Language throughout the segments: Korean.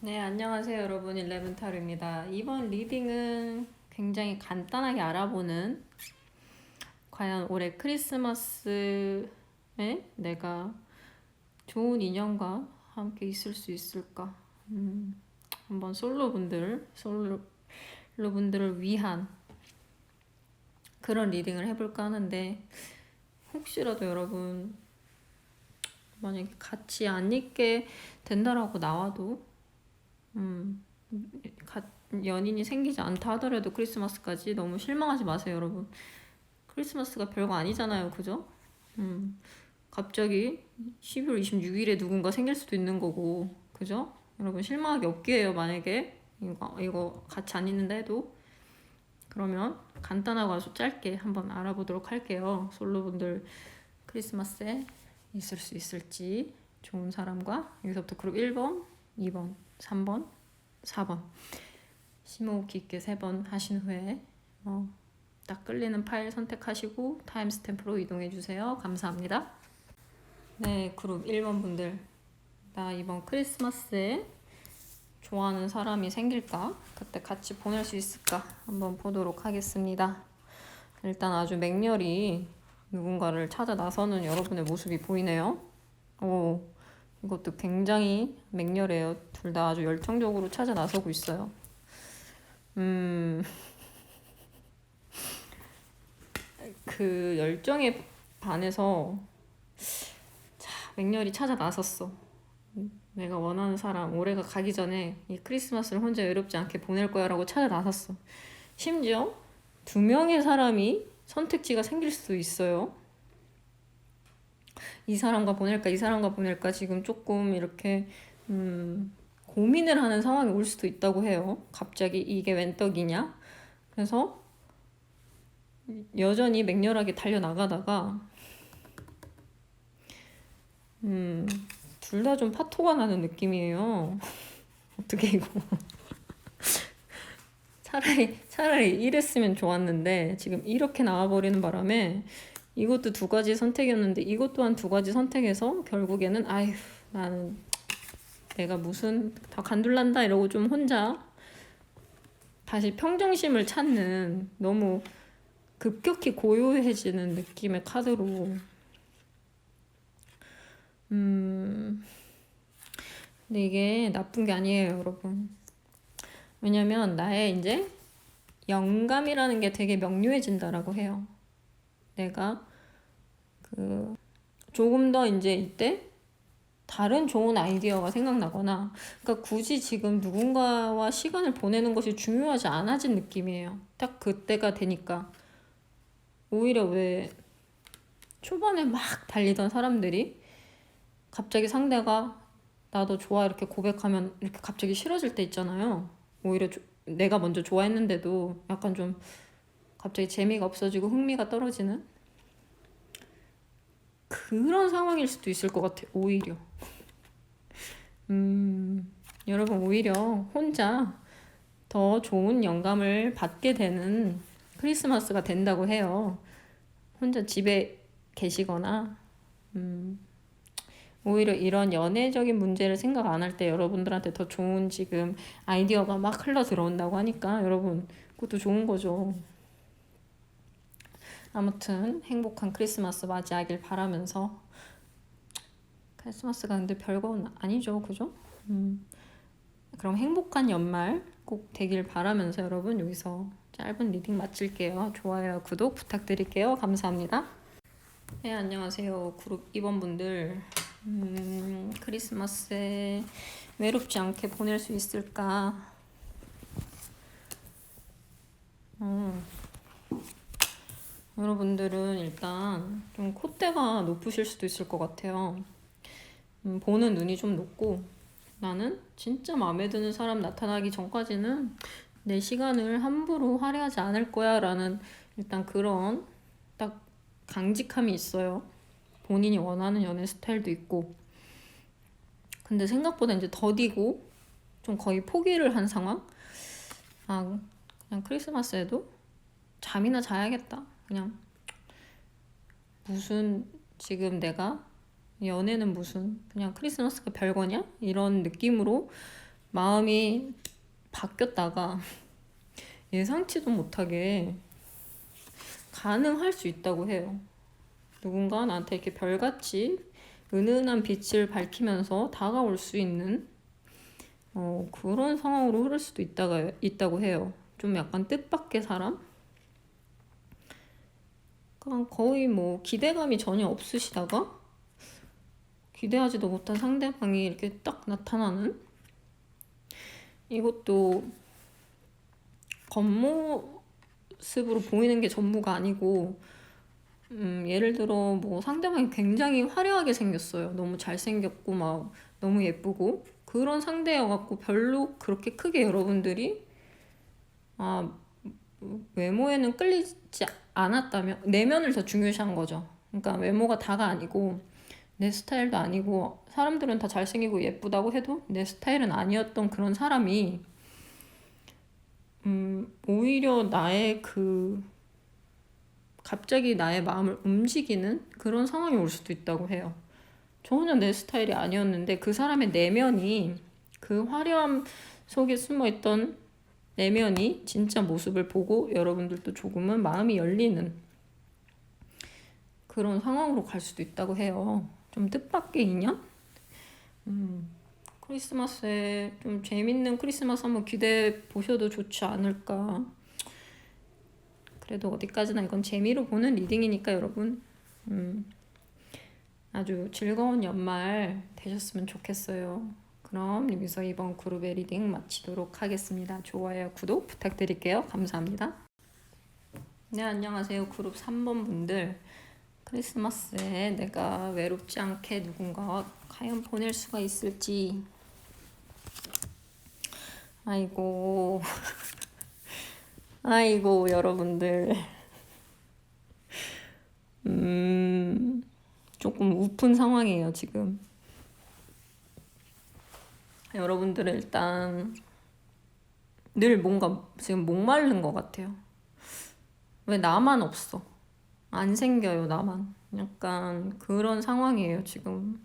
네, 안녕하세요, 여러분. 일레븐타르입니다. 이번 리딩은 굉장히 간단하게 알아보는 과연 올해 크리스마스에 내가 좋은 인연과 함께 있을 수 있을까? 음, 한번 솔로분들, 솔로분들을 위한 그런 리딩을 해볼까 하는데 혹시라도 여러분 만약에 같이 안 있게 된다라고 나와도 음, 가, 연인이 생기지 않다 하더라도 크리스마스까지 너무 실망하지 마세요, 여러분. 크리스마스가 별거 아니잖아요, 그죠? 음, 갑자기 12월 26일에 누군가 생길 수도 있는 거고, 그죠? 여러분 실망하기 없게 해요, 만약에 이거 이거 같이 안 있는다 해도. 그러면 간단하고 아주 짧게 한번 알아보도록 할게요. 솔로분들 크리스마스에 있을 수 있을지 좋은 사람과 여기서부터 그룹 1번, 2번, 3번, 4번 심호흡 깊게 3번 하신 후에 어, 딱 끌리는 파일 선택하시고 타임스탬프로 이동해 주세요. 감사합니다. 네, 그룹 1번 분들 나 이번 크리스마스에 좋아하는 사람이 생길까? 그때 같이 보낼 수 있을까? 한번 보도록 하겠습니다. 일단 아주 맹렬히 누군가를 찾아 나서는 여러분의 모습이 보이네요. 오, 이것도 굉장히 맹렬해요. 둘 다 아주 열정적으로 찾아 나서고 있어요. 음, 그 열정에 반해서 자, 맹렬히 찾아 나섰어. 내가 원하는 사람 올해가 가기 전에 이 크리스마스를 혼자 외롭지 않게 보낼 거야라고 찾아 나섰어. 심지어 두 명의 사람이 선택지가 생길 수도 있어요. 이 사람과 보낼까 이 사람과 보낼까 지금 조금 이렇게 음, 고민을 하는 상황이 올 수도 있다고 해요. 갑자기 이게 웬 떡이냐? 그래서 여전히 맹렬하게 달려 나가다가 음, 둘 다 좀 파토가 나는 느낌이에요. 어떻게 이거? 차라리 차라리 이랬으면 좋았는데 지금 이렇게 나와버리는 바람에 이것도 두 가지 선택이었는데 이것 또한 두 가지 선택해서 결국에는 아휴 나는 내가 무슨 다 간둘란다 이러고 좀 혼자 다시 평정심을 찾는 너무 급격히 고요해지는 느낌의 카드로 음. 근데 이게 나쁜 게 아니에요 여러분. 왜냐면 나의 이제 영감이라는 게 되게 명료해진다라고 해요. 내가 그 조금 더 이제 이때 다른 좋은 아이디어가 생각나거나 그러니까 굳이 지금 누군가와 시간을 보내는 것이 중요하지 않아진 느낌이에요. 딱 그때가 되니까. 오히려 왜 초반에 막 달리던 사람들이 갑자기 상대가 나도 좋아 이렇게 고백하면 이렇게 갑자기 싫어질 때 있잖아요. 오히려 조, 내가 먼저 좋아했는데도 약간 좀 갑자기 재미가 없어지고 흥미가 떨어지는 그런 상황일 수도 있을 것 같아요. 오히려. 음, 여러분 오히려 혼자 더 좋은 영감을 받게 되는 크리스마스가 된다고 해요. 혼자 집에 계시거나, 음, 오히려 이런 연애적인 문제를 생각 안 할 때 여러분들한테 더 좋은 지금 아이디어가 막 흘러 들어온다고 하니까 여러분 그것도 좋은 거죠. 아무튼 행복한 크리스마스 맞이하길 바라면서 크리스마스가 근데 별건 아니죠, 그죠? 음, 그럼 행복한 연말 꼭 되길 바라면서 여러분 여기서 짧은 리딩 마칠게요. 좋아요, 구독 부탁드릴게요. 감사합니다. 네, 안녕하세요. 그룹 2번 분들. 음, 크리스마스에 외롭지 않게 보낼 수 있을까? 음. 여러분들은 일단 좀 콧대가 높으실 수도 있을 것 같아요. 음, 보는 눈이 좀 높고 나는 진짜 마음에 드는 사람 나타나기 전까지는 내 시간을 함부로 할애하지 않을 거야 라는 일단 그런 딱 강직함이 있어요. 본인이 원하는 연애 스타일도 있고 근데 생각보다 이제 더디고 좀 거의 포기를 한 상황? 아 그냥 크리스마스에도 잠이나 자야겠다. 그냥 무슨 지금 내가 연애는 무슨 그냥 크리스마스가 별거냐? 이런 느낌으로 마음이 바뀌었다가 예상치도 못하게 가능할 수 있다고 해요. 누군가 나한테 이렇게 별같이 은은한 빛을 밝히면서 다가올 수 있는 어, 그런 상황으로 흐를 수도 있다가, 있다고 해요. 좀 약간 뜻밖의 사람? 그냥 거의 뭐 기대감이 전혀 없으시다가 기대하지도 못한 상대방이 이렇게 딱 나타나는 이것도 겉모습으로 보이는 게 전부가 아니고 음, 예를 들어 뭐 상대방이 굉장히 화려하게 생겼어요. 너무 잘생겼고 막 너무 예쁘고 그런 상대여갖고 별로 그렇게 크게 여러분들이 아 외모에는 끌리지 않았다면 내면을 더 중요시한 거죠. 그러니까 외모가 다가 아니고 내 스타일도 아니고 사람들은 다 잘생기고 예쁘다고 해도 내 스타일은 아니었던 그런 사람이 음, 오히려 나의 그 갑자기 나의 마음을 움직이는 그런 상황이 올 수도 있다고 해요. 전혀 내 스타일이 아니었는데 그 사람의 내면이 그 화려함 속에 숨어 있던 내면이 진짜 모습을 보고 여러분들도 조금은 마음이 열리는 그런 상황으로 갈 수도 있다고 해요. 좀 뜻밖의 인연? 음, 크리스마스에 좀 재밌는 크리스마스 한번 기대해 보셔도 좋지 않을까. 그래도 어디까지나 이건 재미로 보는 리딩이니까 여러분. 음, 아주 즐거운 연말 되셨으면 좋겠어요. 그럼 여기서 이번 그룹의 리딩 마치도록 하겠습니다. 좋아요, 구독 부탁드릴게요. 감사합니다. 네, 안녕하세요. 그룹 3번 분들. 크리스마스에 내가 외롭지 않게 누군가 과연 보낼 수가 있을지. 아이고. 아이고, 여러분들. 음, 조금 우픈 상황이에요, 지금. 여러분들은 일단 늘 뭔가 지금 목마른 것 같아요. 왜 나만 없어? 안 생겨요, 나만. 약간 그런 상황이에요, 지금.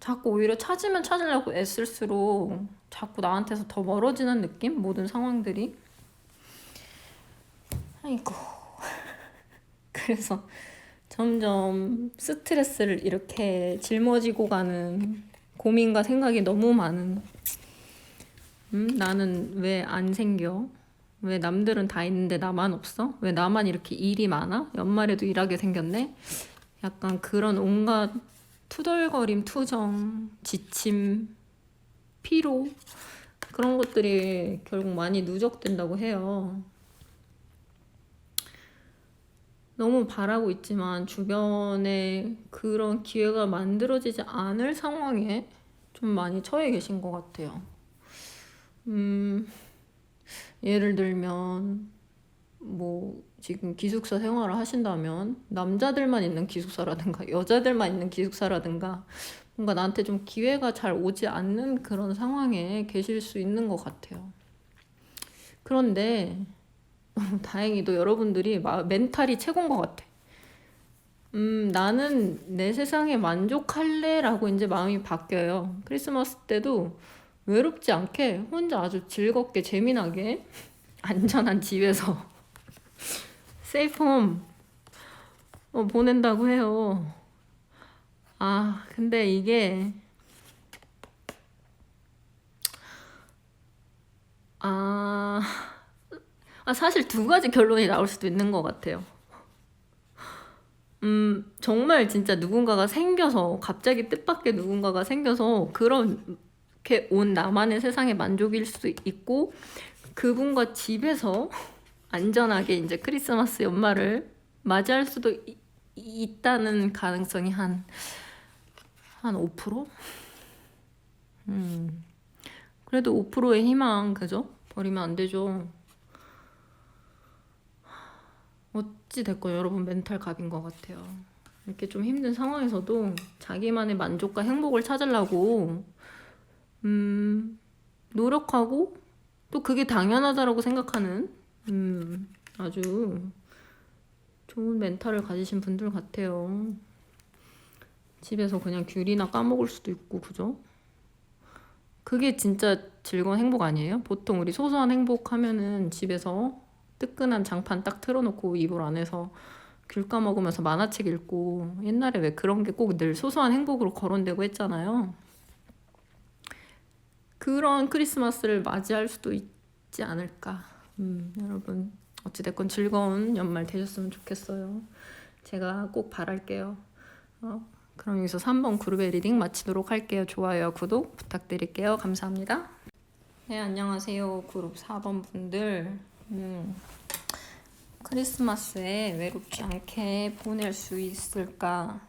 자꾸 오히려 찾으면 찾으려고 애쓸수록 자꾸 나한테서 더 멀어지는 느낌? 모든 상황들이. 아이고. 그래서 점점 스트레스를 이렇게 짊어지고 가는 고민과 생각이 너무 많은. 음, 나는 왜 안 생겨? 왜 남들은 다 있는데 나만 없어? 왜 나만 이렇게 일이 많아? 연말에도 일하게 생겼네? 약간 그런 온갖 투덜거림, 투정, 지침, 피로 그런 것들이 결국 많이 누적된다고 해요. 너무 바라고 있지만 주변에 그런 기회가 만들어지지 않을 상황에 좀 많이 처해 계신 것 같아요. 음, 예를 들면, 뭐, 지금 기숙사 생활을 하신다면, 남자들만 있는 기숙사라든가, 여자들만 있는 기숙사라든가, 뭔가 나한테 좀 기회가 잘 오지 않는 그런 상황에 계실 수 있는 것 같아요. 그런데, 다행히도 여러분들이 마, 멘탈이 최고인 것 같아. 음, 나는 내 세상에 만족할래? 라고 이제 마음이 바뀌어요. 크리스마스 때도 외롭지 않게 혼자 아주 즐겁게 재미나게 안전한 집에서 세이프홈 어, 보낸다고 해요. 아, 근데 이게 아, 아 사실 두 가지 결론이 나올 수도 있는 것 같아요. 음, 정말 진짜 누군가가 생겨서 갑자기 뜻밖의 누군가가 생겨서 그런 이렇게 온 나만의 세상에 만족일 수도 있고 그분과 집에서 안전하게 이제 크리스마스 연말을 맞이할 수도 이, 있다는 가능성이 한, 한 5%? 음. 그래도 5%의 희망, 그죠? 버리면 안 되죠. 어찌 됐건 여러분 멘탈 갑인 것 같아요. 이렇게 좀 힘든 상황에서도 자기만의 만족과 행복을 찾으려고 음, 노력하고 또 그게 당연하다라고 생각하는 음, 아주 좋은 멘탈을 가지신 분들 같아요. 집에서 그냥 귤이나 까먹을 수도 있고, 그죠? 그게 진짜 즐거운 행복 아니에요? 보통 우리 소소한 행복 하면은 집에서 뜨끈한 장판 딱 틀어놓고 이불 안에서 귤 까먹으면서 만화책 읽고 옛날에 왜 그런 게 꼭 늘 소소한 행복으로 거론되고 했잖아요. 그런 크리스마스를 맞이할 수도 있지 않을까. 음, 여러분 어찌됐건 즐거운 연말 되셨으면 좋겠어요. 제가 꼭 바랄게요. 어, 그럼 여기서 3번 그룹의 리딩 마치도록 할게요. 좋아요, 구독 부탁드릴게요. 감사합니다. 네, 안녕하세요. 그룹 4번 분들. 음, 크리스마스에 외롭지 않게 보낼 수 있을까?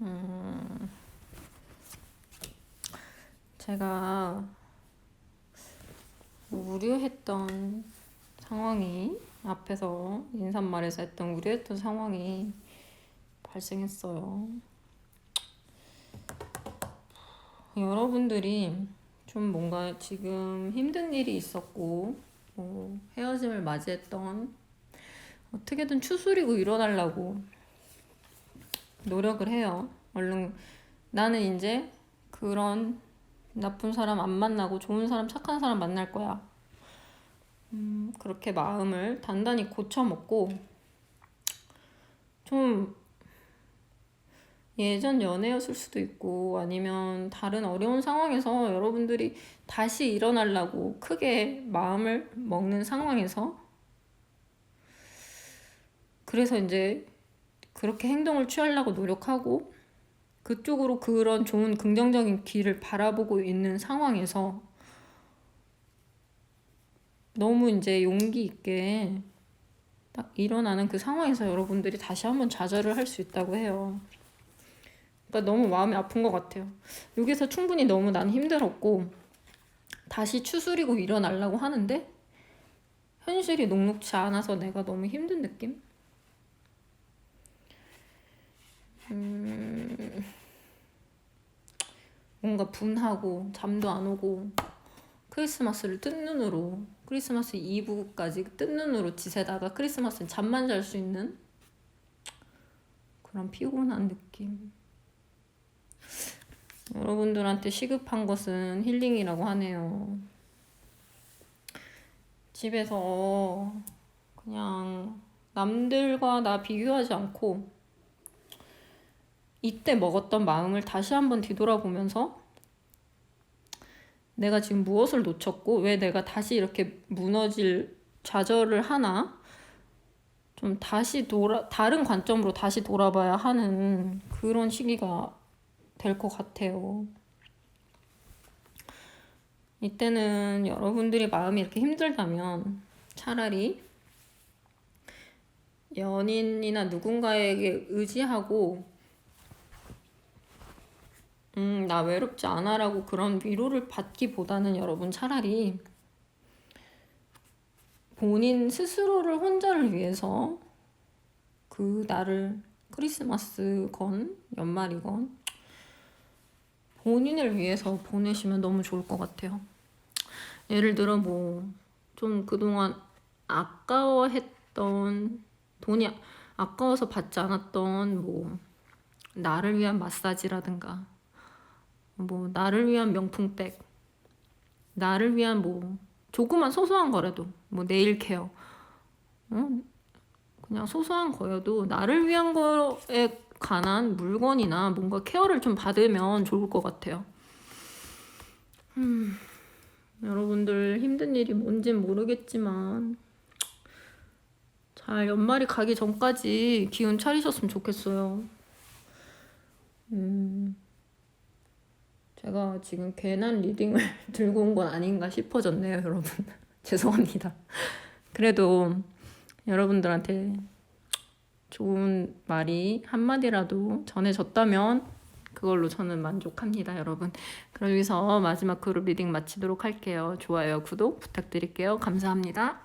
음, 제가 우려했던 상황이 앞에서 인사말에서 했던 우려했던 상황이 발생했어요. 여러분들이 좀 뭔가 지금 힘든 일이 있었고 뭐 헤어짐을 맞이했던 어떻게든 추스리고 일어나려고 노력을 해요. 얼른 나는 이제 그런 나쁜 사람 안 만나고 좋은 사람 착한 사람 만날 거야. 음, 그렇게 마음을 단단히 고쳐먹고 좀 예전 연애였을 수도 있고 아니면 다른 어려운 상황에서 여러분들이 다시 일어나려고 크게 마음을 먹는 상황에서 그래서 이제 그렇게 행동을 취하려고 노력하고 그쪽으로 그런 좋은 긍정적인 길을 바라보고 있는 상황에서 너무 이제 용기 있게 딱 일어나는 그 상황에서 여러분들이 다시 한번 좌절을 할 수 있다고 해요. 그러니까 너무 마음이 아픈 것 같아요. 여기서 충분히 너무 난 힘들었고 다시 추스리고 일어나려고 하는데 현실이 녹록치 않아서 내가 너무 힘든 느낌? 음, 뭔가 분하고 잠도 안 오고 크리스마스를 뜬 눈으로 크리스마스 이브까지 뜬 눈으로 지새다가 크리스마스는 잠만 잘 수 있는 그런 피곤한 느낌. 여러분들한테 시급한 것은 힐링이라고 하네요. 집에서 그냥 남들과 나 비교하지 않고 이때 먹었던 마음을 다시 한번 뒤돌아보면서 내가 지금 무엇을 놓쳤고 왜 내가 다시 이렇게 무너질 좌절을 하나 좀 다시 돌아 다른 관점으로 다시 돌아봐야 하는 그런 시기가 될 것 같아요. 이때는 여러분들이 마음이 이렇게 힘들다면 차라리 연인이나 누군가에게 의지하고 음, 나 외롭지 않아라고 그런 위로를 받기보다는 여러분 차라리 본인 스스로를 혼자를 위해서 그 날을 크리스마스건 연말이건 본인을 위해서 보내시면 너무 좋을 것 같아요. 예를 들어 뭐 좀 그동안 아까워했던 돈이 아까워서 받지 않았던 뭐 나를 위한 마사지라든가 뭐 나를 위한 명품백 나를 위한 뭐 조그만 소소한 거라도 뭐 네일 케어 어? 그냥 소소한 거여도 나를 위한 거에 관한 물건이나 뭔가 케어를 좀 받으면 좋을 것 같아요. 음, 여러분들 힘든 일이 뭔진 모르겠지만 잘 연말이 가기 전까지 기운 차리셨으면 좋겠어요. 음, 제가 지금 괜한 리딩을 들고 온 건 아닌가 싶어졌네요, 여러분. 죄송합니다. 그래도 여러분들한테 좋은 말이 한마디라도 전해졌다면 그걸로 저는 만족합니다, 여러분. 그럼 여기서 마지막 그룹 리딩 마치도록 할게요. 좋아요, 구독 부탁드릴게요. 감사합니다.